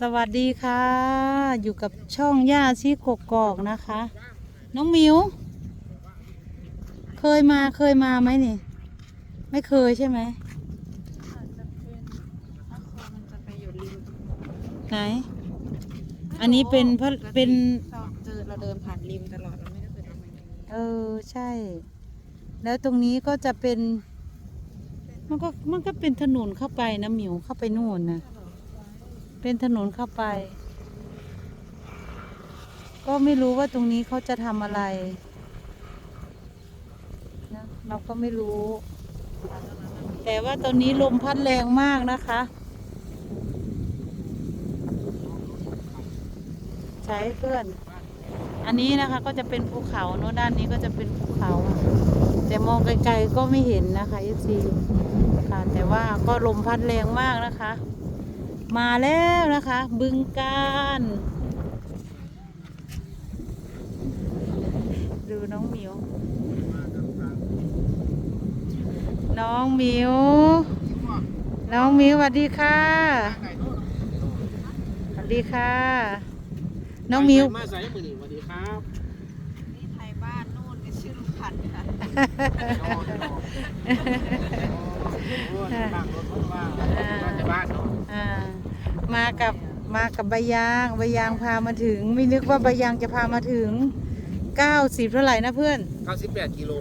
สวัสดีค่ะ อยู่กับช่องย่าชีกกกอกนะคะ น้องมิว เคยมาเคยมาไหมนี่ ไม่เคยใช่ไหมอาจจะเป็นถ้าคอมันจะไปอยู่ริมไหน อันนี้เป็นพระเป็นชอบเจอเราเดินผ่านริมตลอดเราไม่ได้เคยทำอะไรเออใช่ แล้วตรงนี้ก็จะเป็น มันก็มันก็เป็นถนนเข้าไปนะหมิวเข้าไปนู่นนะ เป็นถนนเข้าไป ก็ไม่รู้ว่าตรงนี้เขาจะทำอะไรนะเราก็ไม่รู้ แต่ว่าตอนนี้ลมพัดแรงมากนะคะ ใช้เพื่อน อันนี้นะคะก็จะเป็นภูเขาเนอะด้านนี้ก็จะเป็นภูเขา แต่มองไกลๆก็ไม่เห็นนะคะเอฟซีค่ะแต่ว่าก็ลมพัดแรงมากนะคะ มาแล้วนะคะ บึงการดูน้องหมิว น้องหมิว น้องหมิวสวัสดีค่ะสวัสดีค่ะ น้องหมิวมาใส่มือนี่สวัสดีครับนี่ไทยบ้านนู่นก็ชื่อลุงพันธ์ค่ะบ้าน มากับมากับใบยางใบยางพามาถึง ไม่นึกว่าใบยางจะพามาถึง 90 เท่าไหร่นะเพื่อน 98กิโล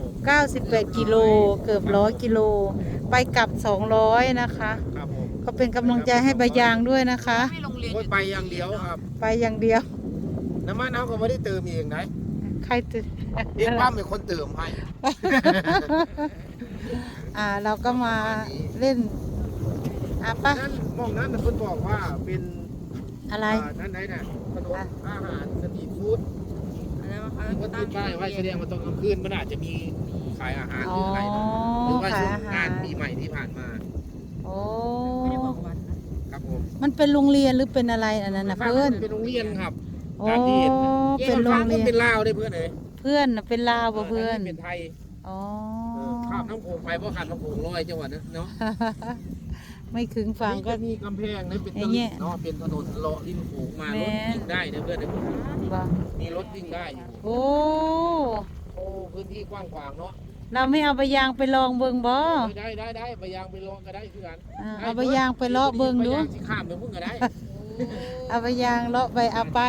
98กิโลเกือบร้อยกิโล ไปกลับ 200 นะคะ ครับผมก็เป็นกำลังใจให้ใบยางด้วยนะคะไม่โรงเรียนอโอ้ยยู่ไปอย่างเดียวครับ ไปอย่างเดียว น้ำมันเขาก็ไม่ได้เติมเองนะใครตื่นเองป้าเป็นคนเติมให้ อ่าเราก็มาเล่น อะปะนั่นมองนั้นเพิ่นบอกว่าเป็นอะไร อ่านั่นไหนน่ะถนนอาหารสตรีทฟู้ดอะไรวะคะก็ติดป้ายไว้แสดงว่าตอนกลางคืนมันอาจจะมีขายอาหารหอ๋รือออะไรเนาะหรือว่าขายช่วงอาหางานรปีใหม่ที่ผ่านมาโอ้ไม่ได้บอกวันนะ ครับผมมันเป็นโรงเรียนหรือเป็นอะไรอันนั้นนะเพื่อนเป็นโรงเรียนครับ โอ้การที่เห็น เป็นโรงเรียนเป็นลาวได้เพื่อนเลยเพื่อนน่ะเป็นลาวบ่เพื่อนเป็นไทยอ๋อ เออข้ามน้ำโขงไปเพราะขาดน้ำโขงลอยจังหวัดนั้นเนาะ ไม่ขึงฝังนี่ก็ จะมีกำแพงนะเป็นไอ้ถนเงี้นยเนาะเป็นถนนเลาะริมโขงมาแม่รถวิ่งได้นะเพื่อนนะบ่มีรถวิ่งได้อยู่โอ้โอ้พื้นที่กว้างขวางเนาะเราไม่เอาใบยางไปลองเบิ่งบ่ได้ได้ได้ไปยางไปลองก็ได้คือกันอ่าเอาใบยางไปเลาะเบิ่งดูไปยางที่ข้ามไปพุ่งก็ได้ เอาใบยางเลาะไปเอาไป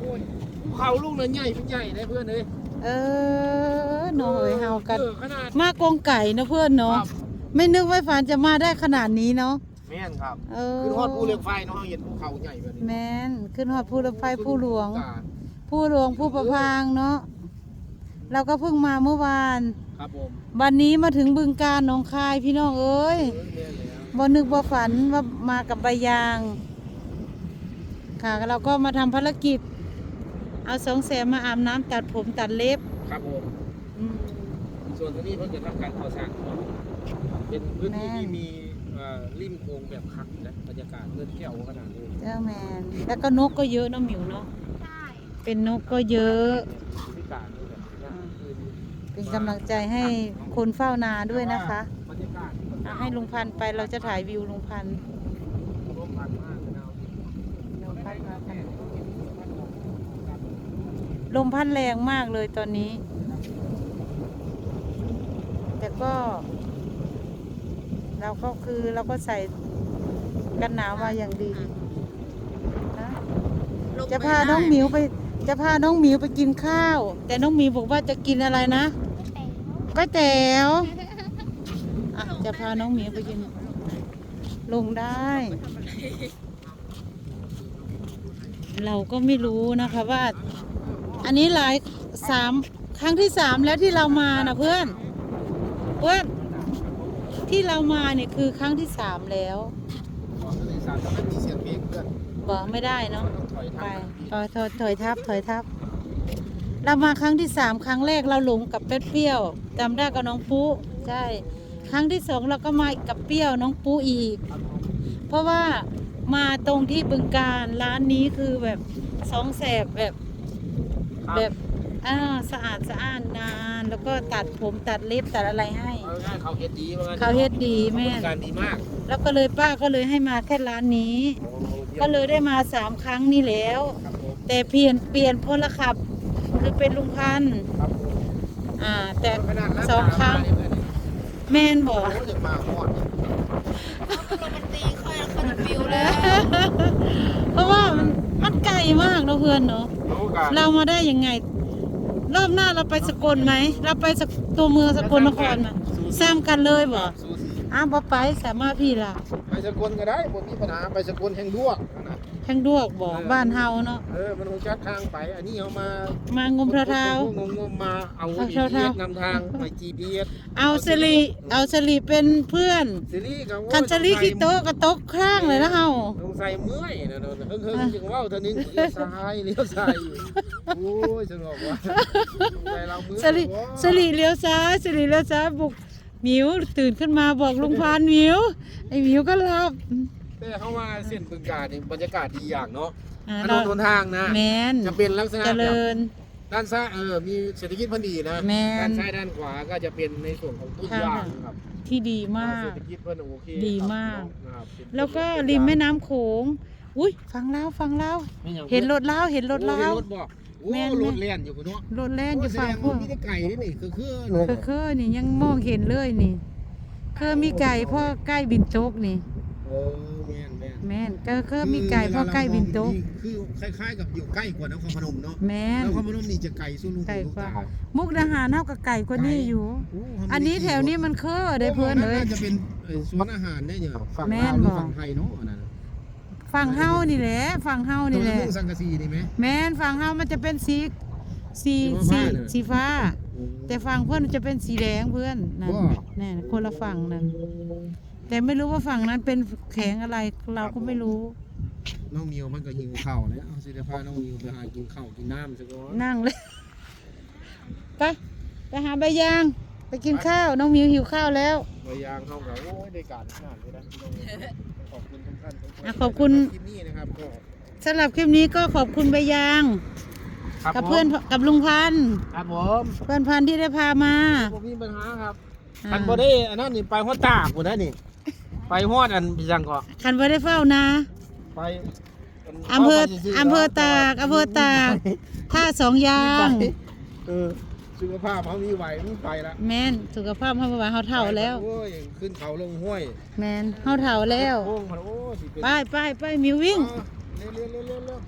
โอ้ยภูเขาลูกนั้นใหญ่เป็นใหญ่นะเพื่อนเลยเออหน่อยเฮากันออขนาดมากงไก่นะเพื่อนเนาะ ครับ ไม่นึกว่าฝันจะมาได้ขนาดนี้เนาะแม่นครับเออคือฮอดภูเรืองไฟเนาะเห็นภูเขาใหญ่แบบนี้แม่นขึ้นฮอดผู้รถไฟผู้หลวงกาดผู้หลวงผู้ประพางเนาะเราก็เพิ่งมาเมื่อวาน ครับผมวันนี้มาถึงบึงการหนองคายพี่น้องเอ้ยเออแม่นแล้วบ่นึกบ่ฝันว่ามากับใบยาง ค่ะเราก็มาทำภารกิจ เอาสองแสนมาอาบน้ำตัดผมตัดเล็บ ครับผมอืมส่วนตรงนี้เพิ่งจะทำการก่อสร้าง เนาะเป็นพื้นที่แม่ที่มีเอ่อริมโค้งแบบคักนะบรรยากาศเลื่อนแก้วขนาดนี้เจ้าแมน แล้วก็นกก็เยอะเนาะหมิวเนาะ ใช่เป็นนกก็เยอะ พิการด้วยแบบนี้คือเป็นกำลังใจให้คนเฝ้านาด้วยนะคะบรรยากาศอะให้ลุงพันธุ์ไปเราจะถ่ายวิวลุงพันธุ์ร่มพันมากนะลุงพันธุ์มาพันธุ์ลมพัดแรงมากเลยตอนนี้ แต่ก็ เราก็คือเราก็ใส่กันหนาวมาอย่างดีนะลงจะไปพาน้องหมิวไป จะพาน้องหมิวไปกินข้าว แต่น้องหมิวบอกว่าจะกินอะไรนะก๋วยเตี๋ยวอะจะพาน้องหมิวไปกิน ลงได้ เราก็ไม่รู้นะคะว่า อันนี้หลายสามครั้งที่สามแล้วที่เรามานะเพื่อน เพื่อน ที่เรามาเนี่ยคือครั้งที่สามแล้วขอทะเลสาบจะไม่มีเสียงเพลงเพื่อนบอกไม่ได้เนาะต้องถอยไปทางถอยถอยถอยทับถอยทับ เรามาครั้งที่สามครั้งแรกเราหลงกับเป็ดเปรี้ยวจำได้กับน้องปุ๊ใช่ ครั้งที่สองเราก็มากับเปรี้ยวน้องปุ๊อีก เพราะว่ามาตรงที่บึงการร้านนี้คือแบบสองแสบแบบแบบ อ่าสะอาดสะอ้านนาน แล้วก็ตัดผมตัดเล็บตัดอะไรให้ เอาง่ายๆเขาเฮ็ดดีว่างั้นเขาเฮ็ดดีแม่บริการดีมากแล้วก็เลยป้าก็เลยให้มาแค่ร้านนี้ โอ้เยี่ก็เลยได้มาสามครั้งนี่แล้ว ครับผมแต่เปลี่ยนเปลี่ยนพลขับ คือเป็นลุงพันธุ์ครับผมอ่า แต่ขนาดร้านสองครั้งตามาเนี่ยแมนบอกโอ้จะมาฮอดมันตีค่อยแล้วค่อยปิวแล้วเพราะว่ามันมันไกลมากเนาะเพื่อนเนาะ รู้กันเรามาได้ยังไง รอบหน้าเราไปสกลไหม เราไปสกตัวเมืองสกลนครมาซ้ำกันเลยบ่สู้สิอ้าวบ่ไปสามารถพี่ล่ะ ไปสกลก็ได้ผมมีปัญหาไปสกลแห่งดวง แข้งดวกบ่บ้านเฮาเนาะ เออ มันคงจัดทางไป อันนี้เอามามางมพระเท้างงงมาเอาเอา GPS เท้านำทางไป GPS เอาสลีเอาสลีเป็นเพื่อนซีรีกับคันสลีขี้โต๊ะก็ตกข้างเลยนะเฮาลงใส่เมื่อยนะเนาะเฮิงๆจึงว้าเท่านึงเลี้ยวซ้ายเลี้ยวซ้ายอยู่โอ้ยสงบว่ะใส่เราเมื่อสลีสลีเลี้ยวซ้ายสลีเลี้ยวซ้ายบุกมิวตื่นขึ้นมาบอกลุงพานมิวไอ้มิวก็หลับ แต่เข้ามาเส้นบึงการนี่บรรยากาศดีอย่างเนาะอ่าถนเรานหนทางนะ แมนจะเป็นลักษณะเจแบริบญด้านซ้ายเออ มีเศรษฐกิจพอดีนะ แม่นด้านซ้ายด้านขวาก็จะเป็นในส่วนของต้นค่ะ ยางนะครับที่ดีมาก เศรษฐกิจเพิ่นโอเคดีมากนะครับเป็นแล้วก็ริมแม่น้ำโขง อุ้ยฟังเล่าฟังเล่าไม่อย่างเห็นรถเล่าเห็นรถโอ้เล่าเห็นรถบอกโอ้แม่นรถเล่นอยู่คุณเนาะรถแล่นอยู่โแสฝั่ดงงพวว่ากมีแต่ไก่นี่นี่คือคือคือคือนี่ยังมองเห็นเลยนี่คือมีไก่พ่อใกล้บินโตกนี่เออ แม่นแม่นแม่นก็คือมีไก่พ่อใกล้บินโตกคือคล้ายๆ กับอยู่ใกล้กว่านครพนมเนาะแม่นนครพนมนี่จะไก่สู้ลุงไก่ลูกกว่าตามุกดาหารเท่ากับไก่กว่านี้อยู่โอ้ทำไมอันนี้แถวนี้มันคือได้เพื่อนเลยาจะเป็นเอ่อสวนอาหารได้เนี่ยฝั่งแม่ลาวนหรือบอกฝั่งไทยเนาะอันนั้นฝั่งเฮานี่แหละฝั่งเฮาตรนี่งแหนั้นละเรื่องสังกะสีนี่ไหมแม่นฝั่งเฮามันจะเป็นสีสีสีสีฟ้าน่ะสีฟ้าแต่ฝั่งเพื่อนจะเป็นสีแดงเพื่อนนั่นว้านี่คนละฝั่งนั่น แต่ไม่รู้ว่าฝั่งนั้นเป็นแข็งอะไรเราก็ไม่รู้ น้องมิวมันก็หิวข้าวแล้วเอาสิเดี๋ยวพาน้องมิวไปหากินข้าวกินน้ำซะก่อนนั่งเลย ไปไปหาใบยาง ไปกินข้าว น้องมิวหิวข้าวแล้วไปยางเข้ากับโอ้ยได้การขนาดนี้นะพี่น้องขอบคุณทุกท่านทุกคนอะขอบคุณคลิปนี้นะครับก็สำหรับคลิปนี้ก็ขอบคุณใบยางครับกับเพื่อนกับลุงพันธุ์ครับผมเพื่อนพันธุ์ที่ได้พามาผมมีปัญหาครับ อ่าอันบ่ได้อันนั้นนี่ไปฮอดตากพุ่นนะนี่ ไปฮอดอันพี่จังก็คันบ่ได้เฝ้านะไปอำเภอไปซื่ๆอำเภอตากอำเภอตากท่าสองยางไปเออสุขภาพเขามีไหวมีไปละแม่นสุขภาพเฮาบ่ว่าเฮาเฒ่าแล้วโอ้ยขึ้นเขาลงห้วย แม่นเฮาเฒ่าแล้วโค้งมันโอ้ยสิเป็นไปไปไปมิววิ่งเร็วเร็วเร็วเร็วเร็ว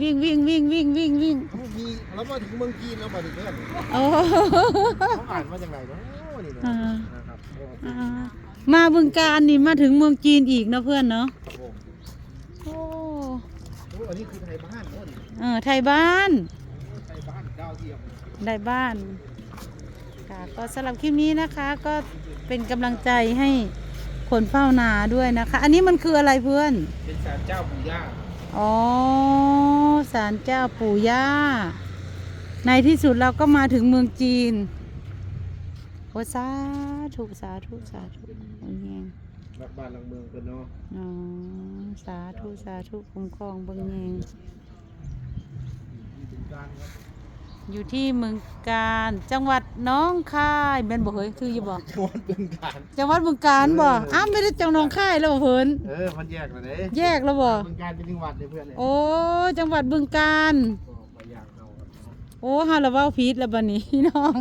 วิ่งวิ่งวิ่งวิ่งวิ่งวิ่งมีแล้วมาถึงเมืองจีนแล้วมาถึงเรื่องโอ้เขาอ่านมาจากไหนเนาะนี่เนาะอ่านะครับโอ้อ่า มาบึงการนี่มาถึงเมืองจีนอีกเนาะเพื่อนเนาะครับผมโอ้โอ้อันนี้คือไทยบ้านโอ้นี่เออไทยบ้านไทยบ้านดาวเทียมได้บ้านค่ะก็สำหรับคลิปนี้นะคะ ก็เป็นกำลังใจให้คนเฝ้านาด้วยนะคะ อันนี้มันคืออะไรเพื่อน เป็นศาลเจ้าปู่ย่าอ๋อศาลเจ้าปู่ย่าในที่สุดเราก็มาถึงเมืองจีนโอ้สาธุสาธุสาธุโอ้ยแยงรักบ้านรักเมืองเป็นเนาะอ๋อสาธุสาธุคุ้มครองเบิ่งแยงที่ถึงการครับอยู่ที่เมืองการจังหวัดหน้องคายแม่นบ่เฮ้ยคืออยู่บ่จังหวัดบึงกาฬจังหวัดบึงการบ่เอออ้อ้าวไม่ได้จังหนองคายแล้วบ่เพิ่นเออมันแยกเลยเด้แยกแล้วบ่บึงการเป็นจังหวัดเลยเพื่อนเลยโอ้จังหวัดบึงการก็ไปอย่างเอาครับโอ้ฮาละเว้าผิดแล้วบัดนี้พี่น้อง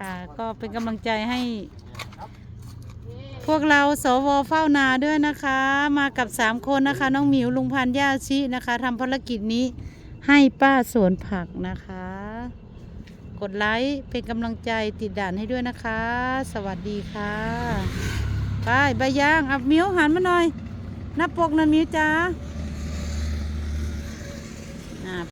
ค่ะก็เป็นกำลังใจให้ พวกเราสวเฝ้านาด้วยนะคะ มากับสามคนนะคะ น้องหมิวลุงพันธุ์ย่าชินะคะทำภารกิจนี้ให้ป้าสวนผักนะคะ กดไลค์เป็นกำลังใจติดด่านให้ด้วยนะคะ สวัสดีค่ะไปใบยางอับมิวหันมาหน่อยหน้าปกนันมิวจ้า